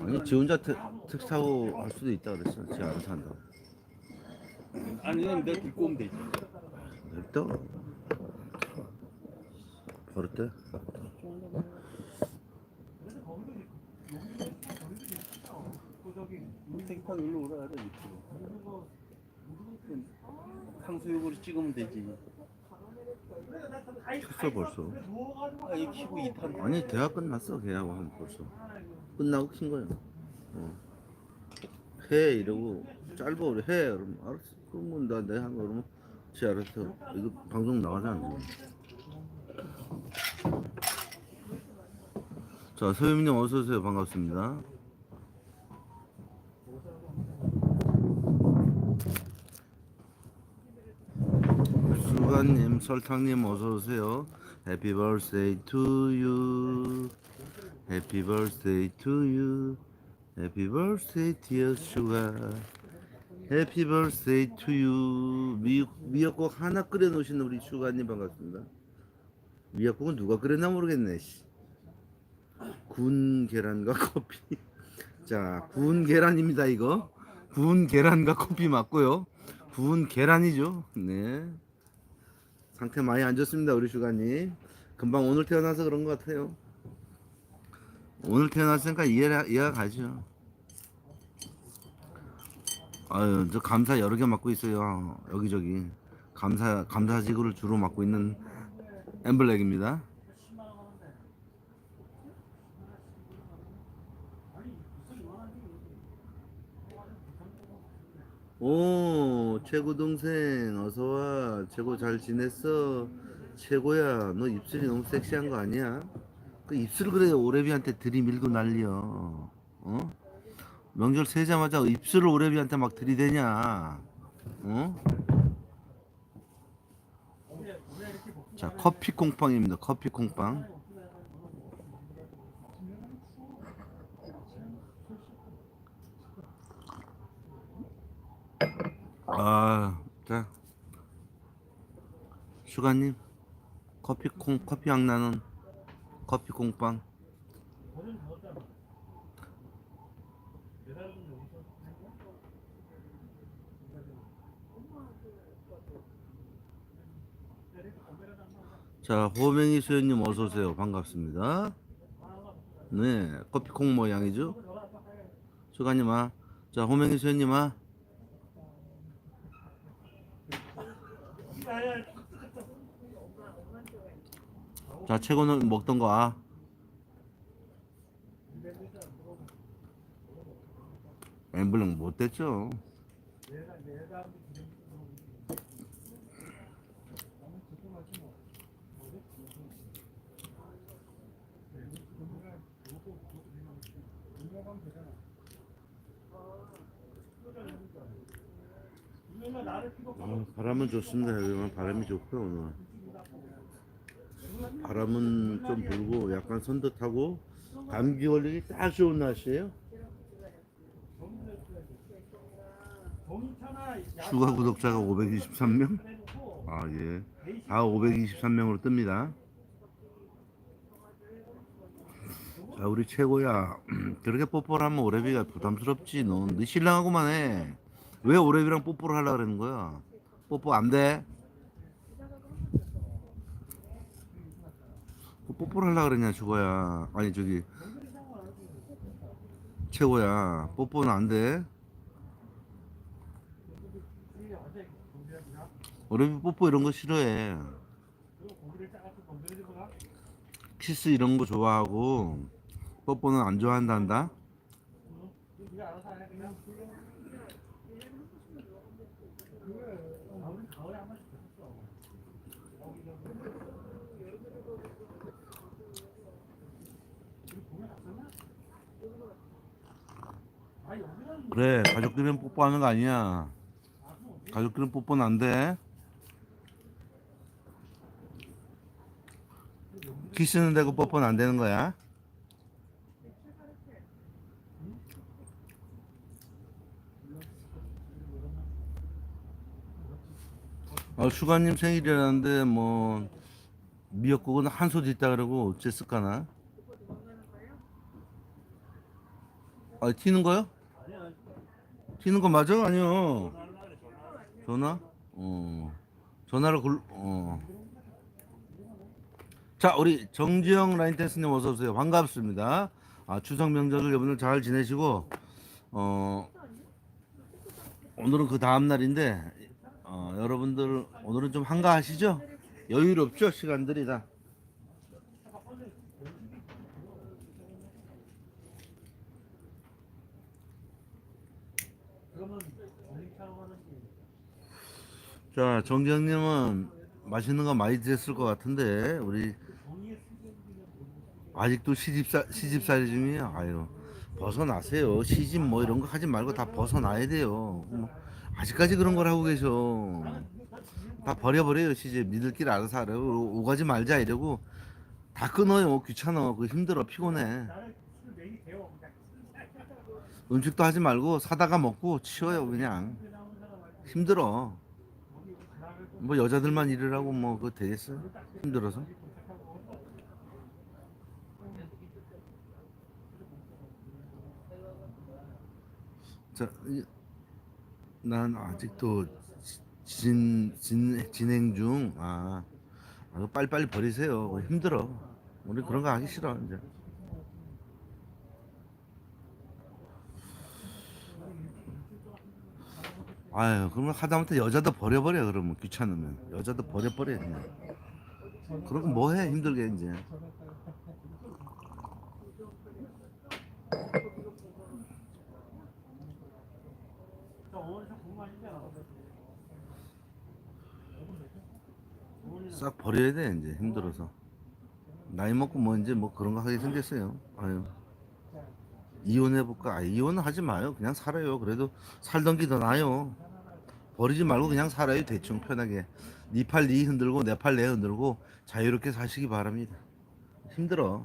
아니 지 혼자 택, 택시 타고 할 수도 있다 그랬어. 지 알아서 한다. 아니 그냥 내가 데리고 오면 되지. 냅둬. 버릇돼. 택판 일로 그래 밑으로. 탕수육으로 찍으면 되지. 켰어 벌써. 아 이거 키고 2탄. 아니 대학 끝났어 걔하고 한 벌써. 끝나고 킨 거야. 어. 해 이러고 짧아 그래 해 그러면 알았어. 그러면 나 내가 한거 그러면 지 알아서 이거 방송 나가잖아. 자 소유민님 어서 오세요 반갑습니다. 수가님 설탕님 어서 오세요. Happy birthday to you. Happy birthday to you. 미역국 하나 끓여 놓으신 우리 수가님 반갑습니다. 미역국은 누가 끓였나 모르겠네. 씨. 구운 계란과 커피. 자, 구운 계란입니다, 이거. 구운 계란과 커피 맞고요. 구운 계란이죠. 네. 상태 많이 안 좋습니다, 우리 슈가님. 금방 오늘 태어나서 그런 것 같아요. 오늘 태어났으니까 이해가, 이해가 가죠. 아유, 저 감사 여러 개 맡고 있어요. 여기저기. 감사, 감사지구를 주로 맡고 있는 엠블랙입니다. 오, 최고 동생, 어서 와. 최고 잘 지냈어? 최고야. 너 입술이 너무 섹시한 거 아니야? 그 입술 그래 오래비한테 들이밀고 난리여. 어? 명절 세자마자 입술을 오래비한테 막 들이대냐? 어? 자, 커피 콩빵입니다. 커피 콩빵. 아, 자. 슈가님, 커피 콩, 커피 향 나는 커피 콩빵. 자, 호맹이 수연님 어서 오세요. 반갑습니다. 네, 커피 콩 모양이죠? 슈가님 아, 자, 호맹이 수연님 아. 자, 최고는 먹던 거 아. 엠블랙 못 됐죠. 아, 바람은 좋습니다. 여기는 바람이 좋고요 오늘. 바람은 좀 불고 약간 선듯하고 감기 걸리기 딱 좋은 날씨예요. 추가 구독자가 523명? 아 예. 다 523명으로 뜹니다. 자 우리 최고야. 그렇게 뽀뽀를 하면 오래비가 부담스럽지. 너, 너 신랑하고만 해. 왜 오래비랑 뽀뽀를 하려 그러는 거야? 뽀뽀 안 돼? 뽀뽀를 하려 그러냐 저거야. 아니 저기 최고야. 뽀뽀는 안 돼. 어른이 뽀뽀 이런 거 싫어해. 키스 이런 거 좋아하고 뽀뽀는 안 좋아한단다. 그래 가족들이랑 뽀뽀하는 거 아니야. 가족들은 뽀뽀는 안 돼. 키스는 되고 뽀뽀는 안 되는 거야. 어, 슈가님 생일이라는데 뭐 미역국은 한 소지 있다 그러고 어쨌을까나? 아 튀는 거요? 튀는 거 맞아? 아니요. 전화? 어. 전화를 굴 어. 자, 우리 정지영 라인 댄스님 어서 오세요. 반갑습니다. 아, 추석 명절을 여러분들 잘 지내시고 어 오늘은 그 다음 날인데 어, 여러분들 오늘은 좀 한가하시죠? 여유롭죠? 시간들이 다. 자, 정지영님은 맛있는 거 많이 드셨을 것 같은데 우리 아직도 시집살 시집살이 중이에요. 아유 벗어나세요. 시집 뭐 이런 거 하지 말고 다 벗어나야 돼요. 뭐, 아직까지 그런 걸 하고 계셔. 다 버려버려요 시집. 니들끼리 알아서 하라. 오- 오가지 말자 이러고 다 끊어요. 귀찮아. 그 힘들어 피곤해. 음식도 하지 말고 사다가 먹고 치워요 그냥. 힘들어. 뭐 여자들만 일을 하고 뭐 그거 되겠어요? 힘들어서. 자, 이- 난 아직도 진, 진, 진행 중. 아, 아, 빨리빨리 버리세요. 힘들어. 우리 그런 거 하기 싫어, 이제. 아유, 그러면 하다못해 여자도 버려버려, 그러면 귀찮으면. 여자도 버려버려, 그냥. 그러고 뭐 해, 힘들게, 이제. 싹 버려야 돼 이제 힘들어서. 나이 먹고 뭐 이제 뭐 그런 거 하게 생겼어요. 아유. 이혼해 볼까? 아, 이혼은 하지 마요. 그냥 살아요. 그래도 살던 게 더 나아요 버리지 말고 그냥 살아요 대충 편하게. 네팔네 흔들고 내 팔 내 흔들고 자유롭게 사시기 바랍니다. 힘들어.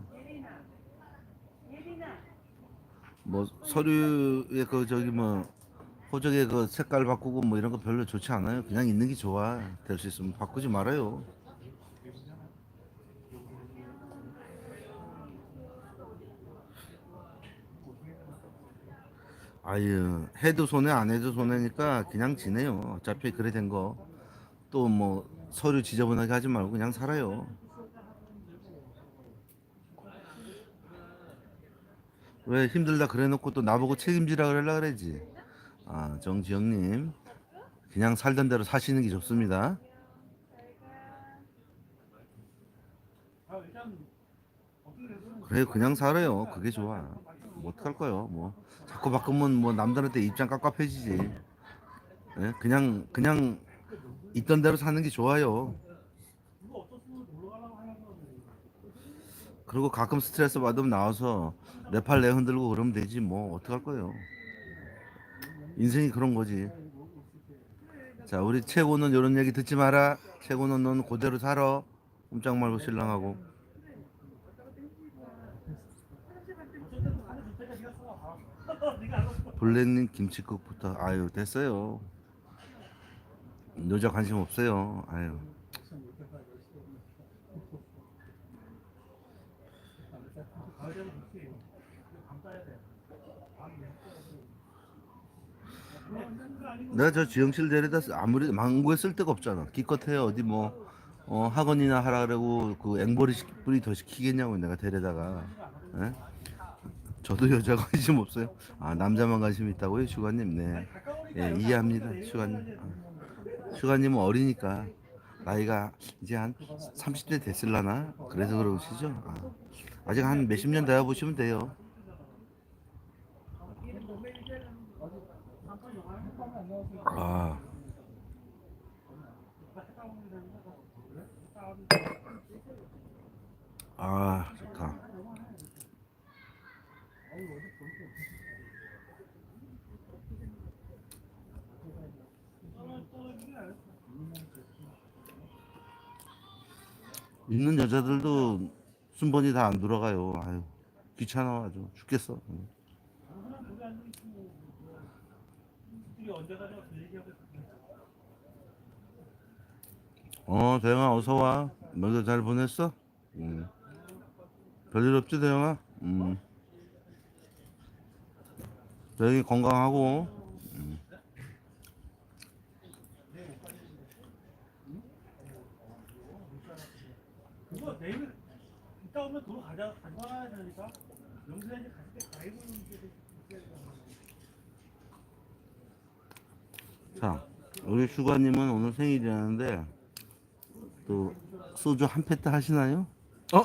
뭐 서류에 그 저기 뭐 호적에 그 색깔 바꾸고 뭐 이런 거 별로 좋지 않아요. 그냥 있는 게 좋아. 될 수 있으면 바꾸지 말아요 아유 해도 손해 안 해도 손해니까 그냥 지내요. 어차피 그래 된 거. 또 뭐 서류 지저분하게 하지 말고 그냥 살아요. 왜 힘들다 그래 놓고 또 나보고 책임지라 그러려 그러지? 아 정지영님. 그냥 살던 대로 사시는 게 좋습니다 그래 그냥 살아요. 그게 좋아. 뭐 어떡할 거요? 뭐. 자꾸 바꾸면 뭐 남들한테 입장 깝깝해지지. 예? 그냥 그냥 있던 대로 사는 게 좋아요. 그리고 가끔 스트레스 받으면 나와서 내 팔 내 흔들고 그러면 되지 뭐. 어떡할 거요? 인생이 그런 거지. 자 우리 최고는 이런 얘기 듣지 마라. 최고는 넌 그대로 살아. 꼼짝 말고 신랑하고 블랙님 김치국부터 아유 됐어요. 여자 관심 없어요. 아유. 내가 저 지영실 데려다 쓰- 아무리 망고에 쓸 데가 없잖아. 기껏해 어디 뭐 어, 학원이나 하라 그러고 그 앵벌이 시- 뿌리 더 시키겠냐고 내가 데려다가. 예? 저도 여자 관심 없어요. 아 남자만 관심 있다고요 슈가님? 네. 예, 이해합니다 슈가님. 아, 슈가님은 어리니까 나이가 이제 한 30대 됐을라나? 그래서 그러시죠? 아, 아직 한 몇십 년더 보시면 돼요. 아. 아 좋다 있는 여자들도 순번이 다 안 돌아가요 아유 귀찮아 아주 죽겠어 응. 어 대영아 어서 와 먼저 잘 보냈어? 응. 별일 없지 대영아? 응. 저희 건강하고 그거 내일 오면 돈 가져 가져와야 되니까 이제 갔을 때 가위로 자 우리 슈가님은 오늘 생일이라는데 또 소주 한 패트 하시나요? 어?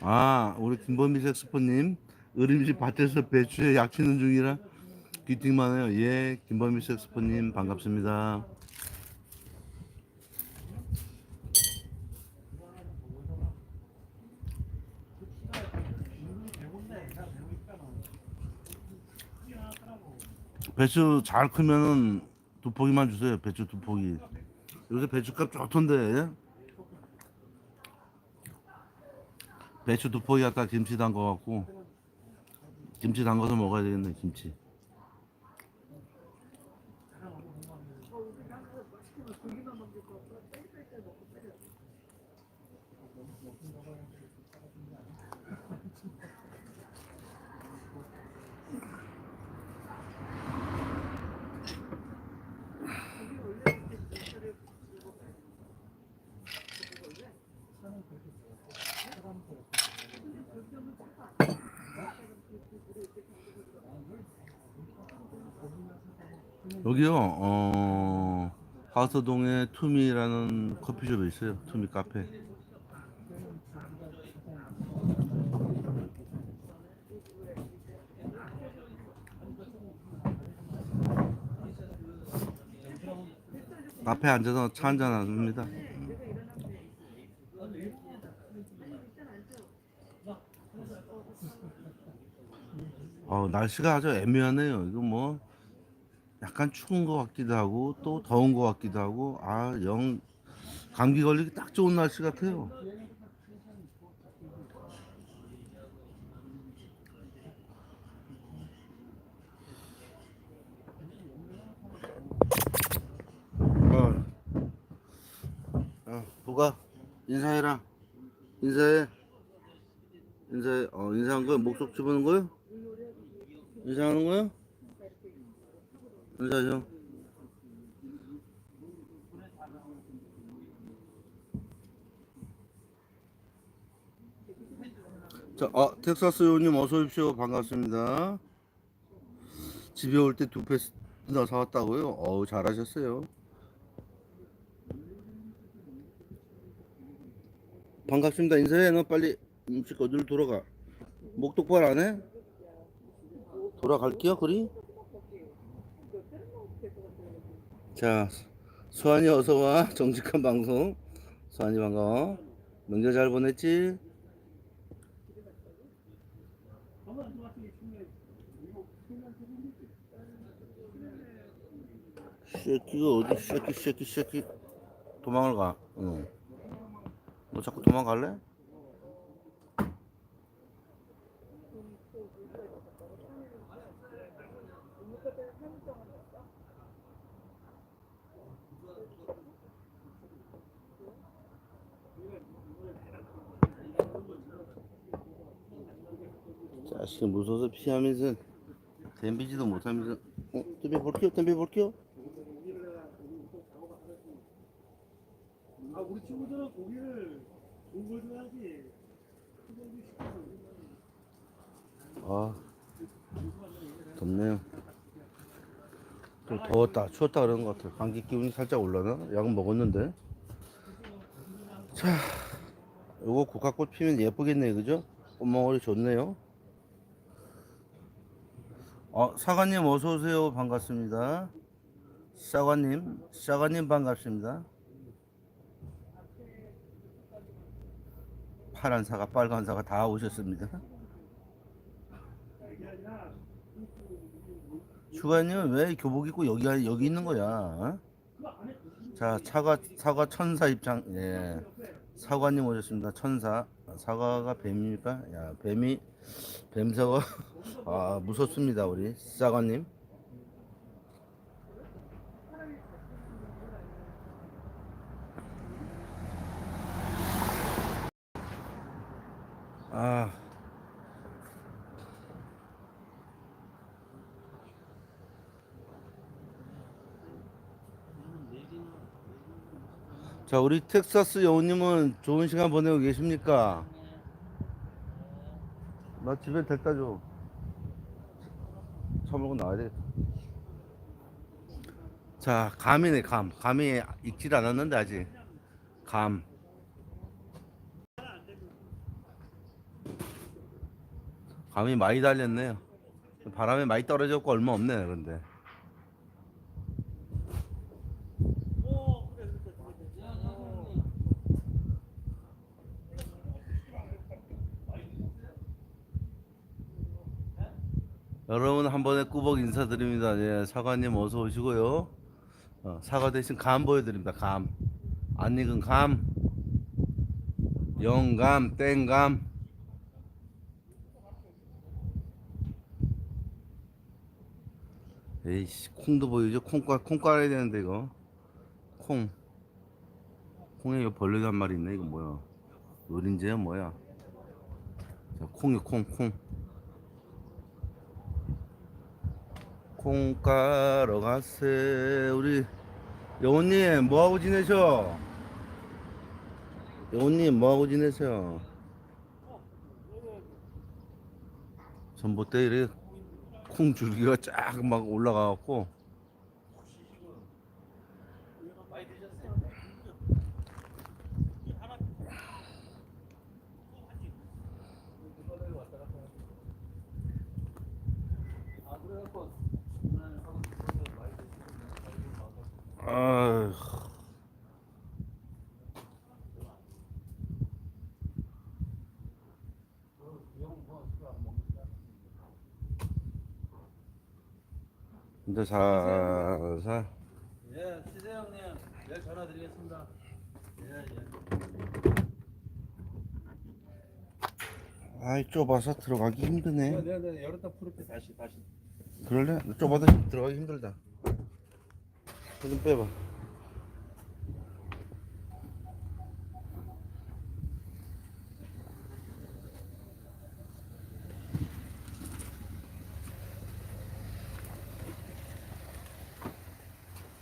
아 우리 김범미 색스폰님 의림집 밭에서 배추에 약치는 중이라 귀팅만 해요 예 김범미 색스폰님 반갑습니다 배추 잘 크면은 두 포기만 주세요. 배추 두 포기. 요새 배추값 좋던데. 배추 두 포기 갖다 김치 담궈 갖고 김치 담궈서 먹어야 되겠네 김치. 여기요. 어 하서동에 투미라는 커피숍이 있어요. 투미 카페. 카페 앉아서 차 한잔 합니다. 어, 날씨가 아주 애매하네요. 이거 뭐 약간 추운 것 같기도 하고 또 더운 것 같기도 하고 아 영 감기 걸리기 딱 좋은 날씨 같아요. 어, 어, 보가 인사해라. 인사해. 인사해. 어, 인사한 거야? 목속 집어는 거야? 인사하는 거야? 인사죠. 자, 아, 텍사스 요님 어서 오십시오. 반갑습니다. 집에 올 때 두 패스나 사왔다고요? 어우, 잘하셨어요. 반갑습니다. 인사해. 너 빨리 음식 어디로 돌아가? 목 똑바로 안 해? 돌아갈게요, 그리? 자, 수환이 어서 와. 정직한 방송. 수환이 반가워. 명절 잘 보냈지? 새끼가 어디 새끼 새끼 새끼 도망을 가. 응. 너 자꾸 도망갈래? 자식이 무서워서 피하면서 댐비지도 못하면서. 어? 댐비 볼게요 댐비 볼게요. 아 우리 친구들은 고기를 좋은 걸 줘야지. 아 덥네요. 좀 더웠다 추웠다 그런 것 같아 감기 기운이 살짝 올라나? 약은 먹었는데. 자 요거 국화꽃 피면 예쁘겠네 그죠? 꽃망울이 좋네요 어 사관님 어서 오세요. 반갑습니다. 사관님 사관님 반갑습니다. 파란 사과 빨간 사과 다 오셨습니다. 슈가님은 왜 교복 입고 여기 여기 있는 거야? 어? 자 사과 사과 천사 입장 예. 사과님 오셨습니다. 천사. 사과가 뱀입니까? 야 뱀이 뱀사과 아 무섭습니다 우리 사관님 아 자, 우리 텍사스 여우님은 좋은 시간 보내고 계십니까? 나 집에 데려다 줘. 차 몰고 나와야 되겠다. 자, 감이네, 감. 감이 익질 않았는데, 아직. 감. 감이 많이 달렸네요. 바람에 많이 떨어졌고 얼마 없네, 그런데. 여러분 한 번에 꾸벅 인사드립니다. 예, 사관님 어서 오시고요. 어, 사과 대신 감 보여드립니다. 감. 안 익은 감. 영감, 땡감. 에이씨, 콩도 보이죠? 콩, 깔, 콩 깔아야 되는데, 이거. 콩. 콩에 이거 벌레가 한 마리 있네. 이거 뭐야? 노린재야, 뭐야? 자, 콩이 콩, 콩. 콩 깔러 가세 우리 여우님 뭐하고 지내셔? 여우님 뭐하고 지내셔? 전봇대 이래 콩 줄기가 쫙 막 올라가갖고 이제 살살 예, 시세 형님. 내일 전화 드리겠습니다. 예, 예. 아이 좁아서 들어가기 힘드네 내가, 내가 열었다 풀을게 다시, 다시. 그럴래? 좁아서 들어가기 힘들다 좀 빼봐.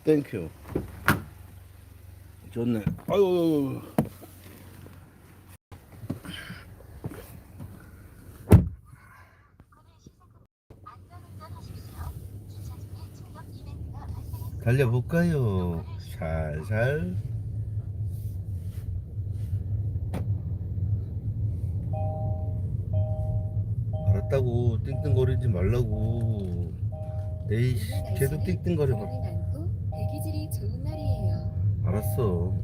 땡큐 좋네. 아유 달려볼까요? 살살 알았다고 띵띵거리지 말라고 에이씨 계속 날이에요. 알았어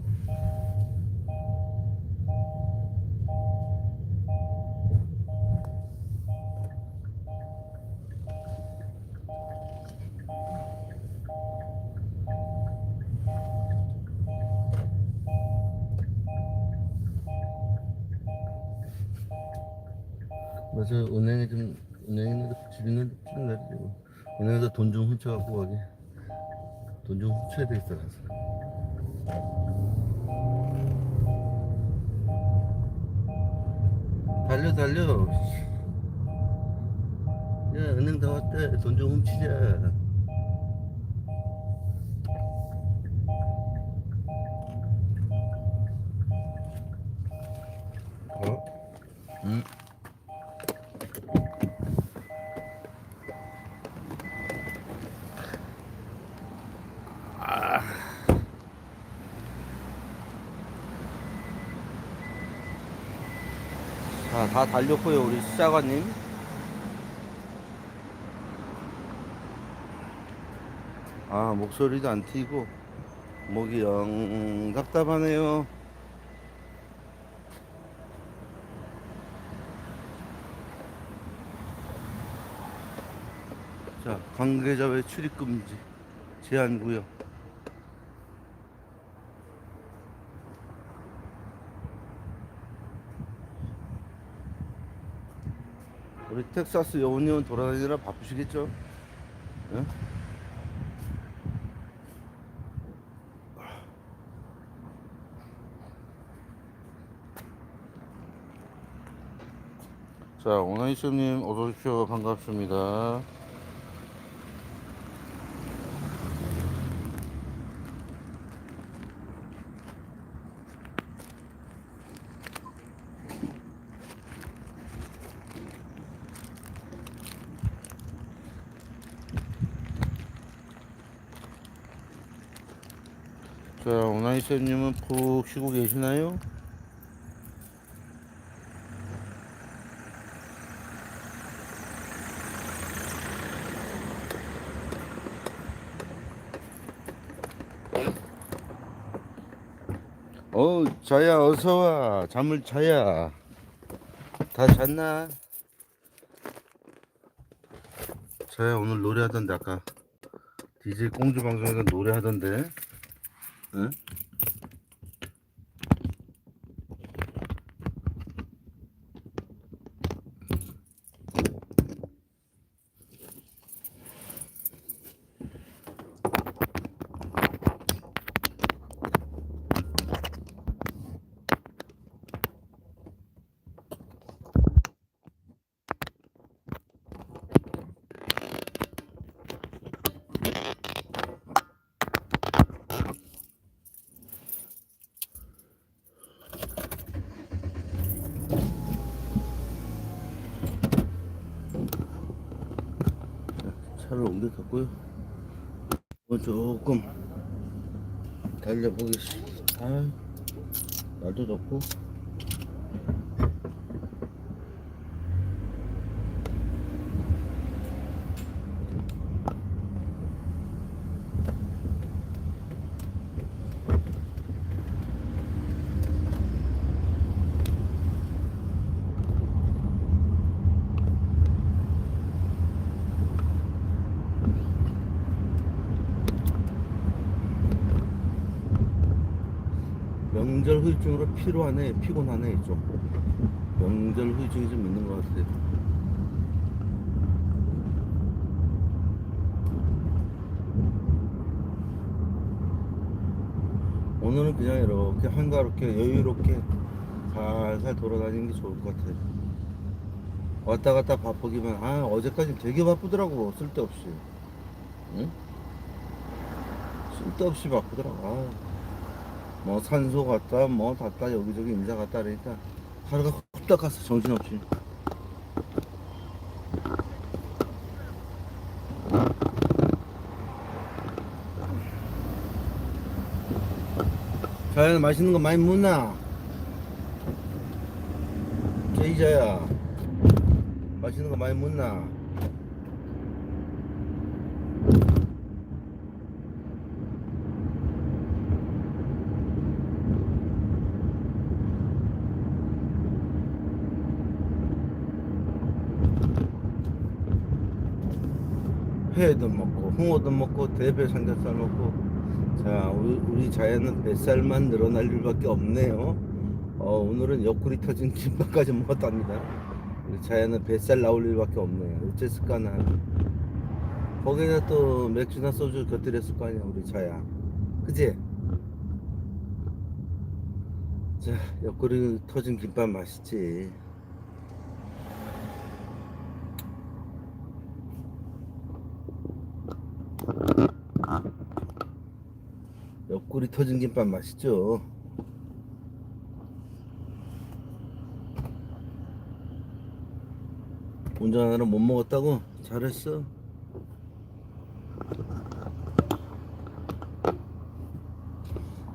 맞아. 은행에 좀 은행에 집 있는 집 날이고. 은행에서 돈 좀 훔쳐 갖고 가게. 돈좀 훔쳐야 되겠어 가서 달려 달려. 야 은행 다 왔대 돈 좀 훔치자 다 달렸고요, 우리 시자관님. 아, 목소리도 안 튀고, 목이 영 답답하네요. 자, 관계자 외 출입 금지, 제한 구역. 우리 텍사스 여우님은 돌아다니느라 바쁘시겠죠? 예? 자, 오나이쇼님 어서 오십시오. 반갑습니다. 자, 오나이쌤님은 푹 쉬고 계시나요? 어, 자야, 어서와. 잠을 자야. 다 잤나? 자야, 오늘 노래하던데, 아까. DJ 공주 방송에서 노래하던데. 응? 차를 옮겨갔고요. 뭐 조금 달려보겠습니다. 아, 날도 덥고. 명절 후유증으로 피로하네, 피곤하네 좀. 명절 후유증이 좀 있는 것 같아요. 오늘은 그냥 이렇게 한가롭게 여유롭게 살살 돌아다니는 게 좋을 것 같아요. 왔다 갔다 바쁘기만 아 어제까지 되게 바쁘더라고 쓸데없이 응? 쓸데없이 바쁘더라고 아. 뭐 산소 갔다 뭐 갔다 여기저기 인사 갔다 그러니까 하루가 후딱 갔어 정신없이 자연 맛있는 거 많이 묻나? 제이자야 맛있는 거 많이 묻나? 회도 먹고 홍어도 먹고 대배 삼겹살 먹고. 자 우리, 우리 자연은 뱃살만 늘어날 일밖에 없네요. 어, 오늘은 옆구리 터진 김밥까지 먹었답니다. 우리 자연은 뱃살 나올 일밖에 없네요. 어째을까 나. 거기다 또 맥주나 소주 곁들였을 거 아니야 우리 자야. 그지? 자 옆구리 터진 김밥 맛있지 옆구리 터진 김밥 맛있죠? 운전하느라 못 먹었다고? 잘했어.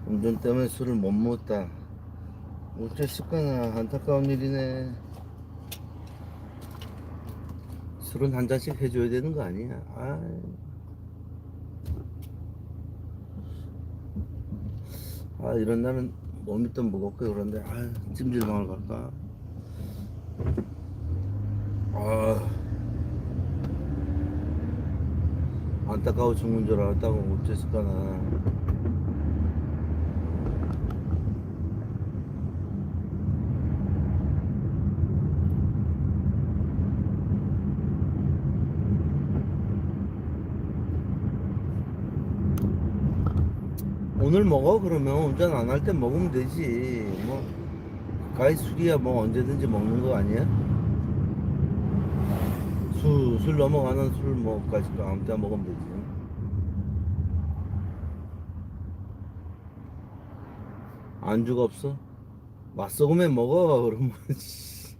운전 때문에 술을 못 먹었다. 어쨌을까나 안타까운 일이네. 술은 한 잔씩 해줘야 되는 거 아니야? 아. 아 이런 날은 몸이 또 무겁고 그런데 아 찜질방을 갈까? 아. 안타까워 죽는 줄 알았다고 어째을까나 오늘 먹어 그러면 운전 안 할 때 먹으면 되지 뭐 가히 술이야 뭐 언제든지 먹는 거 아니야? 술, 술 넘어가는 술 뭐까지 아무 때나 먹으면 되지 안주가 없어? 맛소금에 먹어 그러면 씨.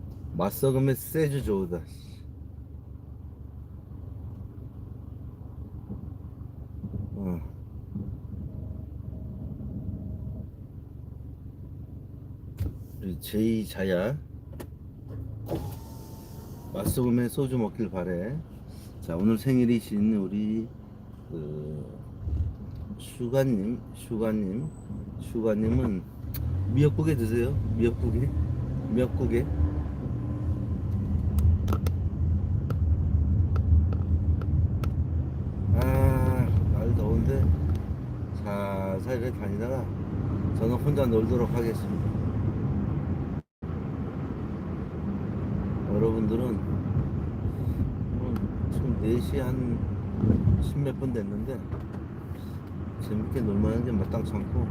맛소금에 세주 좋다 씨. 제이자야 맛소금에 소주 먹길 바래. 자 오늘 생일이신 우리 그 슈가님 슈가님 슈가님은 미역국에 드세요. 미역국에 미역국에. 아날 더운데 이렇게 다니다가 저는 혼자 놀도록 하겠습니다 여러 분들은 음, 지금 4시 한 십몇 분 됐는데 재밌게 놀만한 게 마땅치 않고.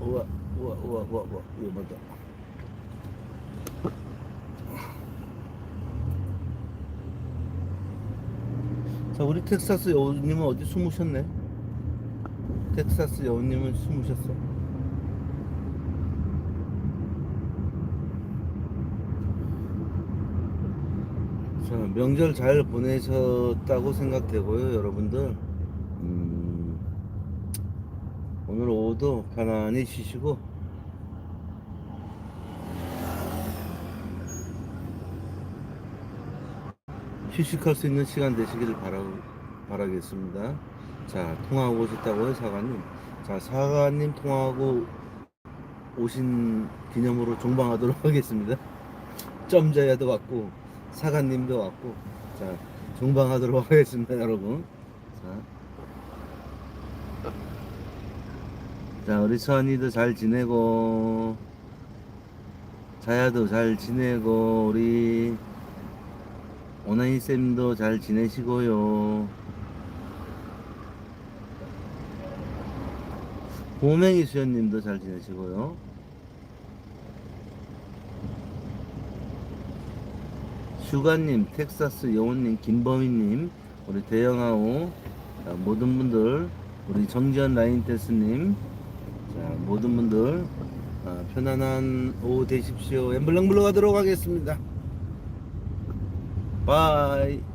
우와 우와 우와 우와 우와 이거 맞다 자 우리 텍사스 여우님은 어디 숨으셨네? 텍사스 여우님은 숨으셨어. 자 명절 잘 보내셨다고 생각되고요 여러분들. 음, 오늘 오후도 편안히 쉬시고 휴식할 수 있는 시간 되시기를 바라, 바라겠습니다. 자, 통화하고 오셨다고 요, 사관님. 자, 사관님 통화하고 오신 기념으로 종방하도록 하겠습니다. 점자야도 왔고, 사관님도 왔고, 자, 종방하도록 하겠습니다, 여러분. 자. 자, 우리 선이도 잘 지내고, 자야도 잘 지내고, 우리 오나이 쌤도 잘 지내시고요. 보맹이 수연님도 잘 지내시고요. 슈가님, 텍사스 여운님, 김범희님, 우리 대영아오, 자, 모든 분들, 우리 정지현 라인테스님, 자, 모든 분들, 아, 편안한 오후 되십시오. 엠블랑 물러가도록 하겠습니다. 바이.